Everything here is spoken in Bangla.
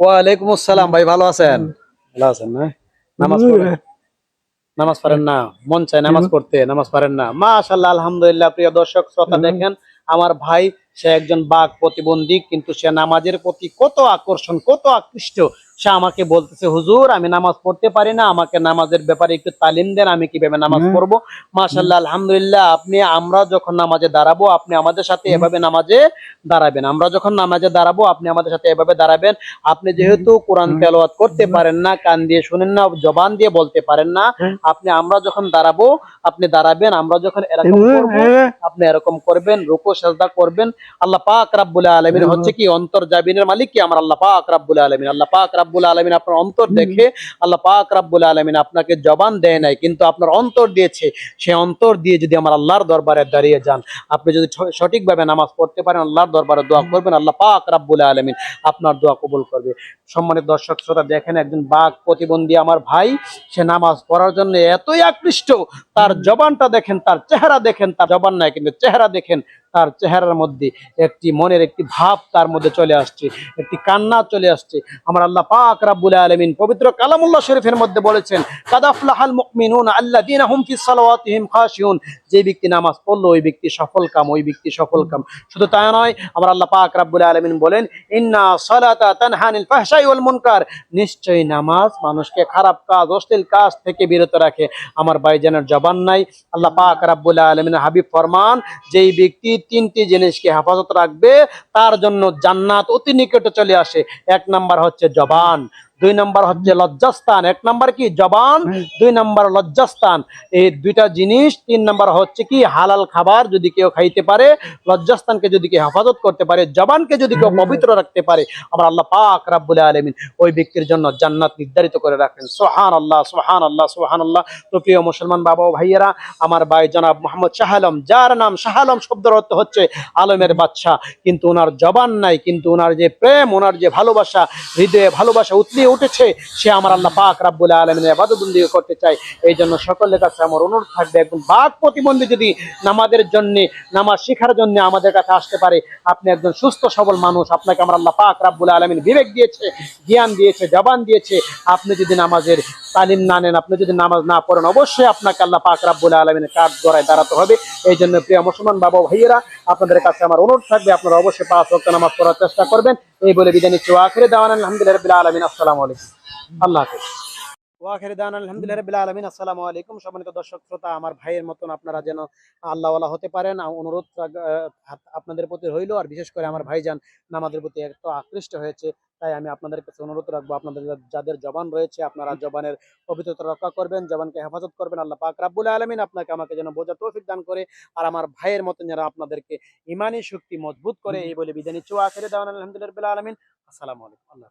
ওয়ালাইকুম আসসালাম ভাই ভালো আছেন? ভালো আছেন না? নামাজ পড়েন? নামাজ পড়েন না? মন চায় নামাজ পড়তে নামাজ পড়েন না? মাশাআল্লাহ আলহামদুলিল্লাহ প্রিয় দর্শক শ্রোতা দেখেন আমার ভাই সে একজন বাঘ প্রতিবন্ধী কিন্তু সে নামাজের প্রতি কত আকর্ষণ কত আকৃষ্ট সে আমাকে বলতেছে হুজুর আমি নামাজ পড়তে পারি না আমাকে নামাজের ব্যাপারে একটু তালিম দেন আমি কীভাবে নামাজ পড়ব? মাশাআল্লাহ আলহামদুলিল্লাহ আপনি আমরা যখন নামাজে দাঁড়াবো আপনি আমাদের সাথে এভাবে নামাজে দাঁড়াবেন। আমরা যখন নামাজে দাঁড়াবো আপনি আমাদের সাথে এভাবে দাঁড়াবেন। আপনি যেহেতু কোরআন। তেলাওয়াত করতে পারেন না কান দিয়ে শুনেন না জবান দিয়ে বলতে পারেন না আপনি আমরা যখন দাঁড়াবো আপনি দাঁড়াবেন আমরা যখন এরকম করব আপনি এরকম করবেন রুকু সাজদা করবেন। আল্লাহ পাক রাব্বুল আলামিন হচ্ছে কি অন্তর জাবিনের মালিক কি? আমার আল্লাহ পাক রাব্বুল আলামিন আল্লাহ পাক রাব্বুল আলমিন আপনার অন্তর দেখে আল্লাহ পাক রাব্বুল আলমিন আপনাকে জবান দেয় নাই কিন্তু আপনার অন্তর দিয়েছে। সে অন্তর দিয়ে যদি আমার আল্লাহর দরবারে দাঁড়িয়ে যান আপনি যদি সঠিকভাবে নামাজ পড়তে পারেন আল্লাহর দরবারে দোয়া করবেন আল্লাহ পাক রাব্বুল আলমিন আপনার দোয়া কবুল করবে। সম্মানিত দর্শক শ্রোতা, দেখেন একজন বাঘ প্রতিবন্ধী আমার ভাই, সে নামাজ পড়ার জন্য এতই আকৃষ্ট, তার জবানটা দেখেন, তার চেহারা দেখেন, তার জবান নাই কিন্তু চেহারা দেখেন, তার চেহারার মধ্যে একটি মনের একটি ভাব তার মধ্যে চলে আসছে, একটি কান্না চলে আসছে। আমার আল্লাহ পাক রাব্বুল আলামিন পবিত্র কালামুল্লাহ শরীফের মধ্যে বলেছেন কাদাফলাহাল মুমিনুন আল্লাযীনা হুম ফি সালাওয়াতিহিম খাশিউন যে ব্যক্তি নামাজ পড়ল, ওই ব্যক্তি সফল কাম, ওই ব্যক্তি সফল কাম। শুধু তাই নয়, আমার আল্লাহ পাক রাব্বুল আলামিন বলেন, ইন্না সালাতা তানহানিল নিশ্চয়ই নামাজ মানুষকে খারাপ কাজ, অশ্লীল কাজ থেকে বিরত রাখে। আমার ভাইজানের জবান নাই। আল্লাহ পাক রাব্বুল আলমিন হাবিব ফরমান, যেই ব্যক্তি তিনটি জিনিসকে হেফাজত রাখবে, তার জন্য জান্নাত অতি নিকটে চলে আসে। এক নাম্বার হচ্ছে জবান। দুই নাম্বার হচ্ছে লজ্জাস্থান। এক নাম্বার কি? জবান। দুই নাম্বার লজ্জাস্থান। এই দুইটা জিনিস। তিন নাম্বার হচ্ছে কি? হালাল খাবার যদি কেউ খাইতে পারে লজ্জাস্থানকে যদি কেউ হেফাজত করতে পারে জবানকে যদি কেউ পবিত্র রাখতে পারে আমার আল্লাহ পাক রাব্বুল আলামিন ওই ব্যক্তির জন্য জান্নাত নির্ধারিত করে রাখেন। সোহান আল্লাহ সোহান আল্লাহ সোহান আল্লাহ তো প্রিয় মুসলমান বাবা ও ভাইয়েরা আমার ভাই জনাব মোহাম্মদ শাহ আলম যার নাম শাহ আলম শব্দের অর্থ হচ্ছে আলমের বাদশা কিন্তু ওনার জবান নাই কিন্তু ওনার যে প্রেম ওনার যে ভালোবাসা হৃদয়ে ভালোবাসা উতলিয়ে উঠেছে, সে আমার আল্লাহ পাক রাব্বুল আলমিনের আবাদবন্দি করতে চায়। এই জন্য সকলের কাছে আমার অনুরোধ থাকবে, একজন বাঘ প্রতিবন্ধী যদি নামাজের জন্য, নামাজ শিখার জন্য আমাদের কাছে আসতে পারে, আপনি একজন সুস্থ, সবল মানুষ, আপনাকে আমার আল্লাহ পাক রাব্বুল আলমিন বিবেক দিয়েছে, জ্ঞান দিয়েছে, জবান দিয়েছে, আপনি যদি নামাজের তালিম না নেন, আপনি যদি নামাজ না পড়েন, অবশ্যই আপনাকে আল্লাহ পাক রাব্বুল আলমিনের কাঠ গড়ায় দাঁড়াতে হবে। এই জন্য প্রিয় মুসলমান বাবা ভাইয়েরা, আপনাদের কাছে আমার অনুরোধ থাকবে, আপনারা অবশ্যই পাঁচ রক্ত নামাজ পড়ার চেষ্টা করবেন। এই বলে বিদায় নিচ্ছি। আখরে দেওয়ান আলহামদুলিল্লাহ আলামিন। আসসালামু আলাইকুম। আল্লাহ হাফেজ। ওয়াখের দান আলহামদুলিল্লাহ রাব্বিল আলামিন। আসসালামু আলাইকুম। সম্মানিত দর্শক শ্রোতা আমার ভাইয়ের মতন আপনারা যেন আল্লাহওয়ালা হতে পারেন। অনুরোধ আপনাদের প্রতি আর বিশেষ করে আমার ভাইজান নামাজের প্রতি এত আকৃষ্ট হয়েছে তাই আমি আপনাদের কাছে অনুরোধ রাখব আপনাদের যাদের জবান রয়েছে আপনারা জবানের পবিত্রতা রক্ষা করবেন জবানকে হেফাজত করবেন। আল্লাহ পাক রাব্বুল আলামিন আপনাকে আমাকে যেন বোঝা তৌফিক দান করে আর আমার ভাইয়ের মতন যেন আপনাদেরকে ইমানি শক্তি মজবুত করে এই বলে বিদায় নিচ্ছি। আখেরে দাওয়ান আলহামদুলিল্লাহ আলামিন। আসসালামু আলাইকুম। আল্লাহ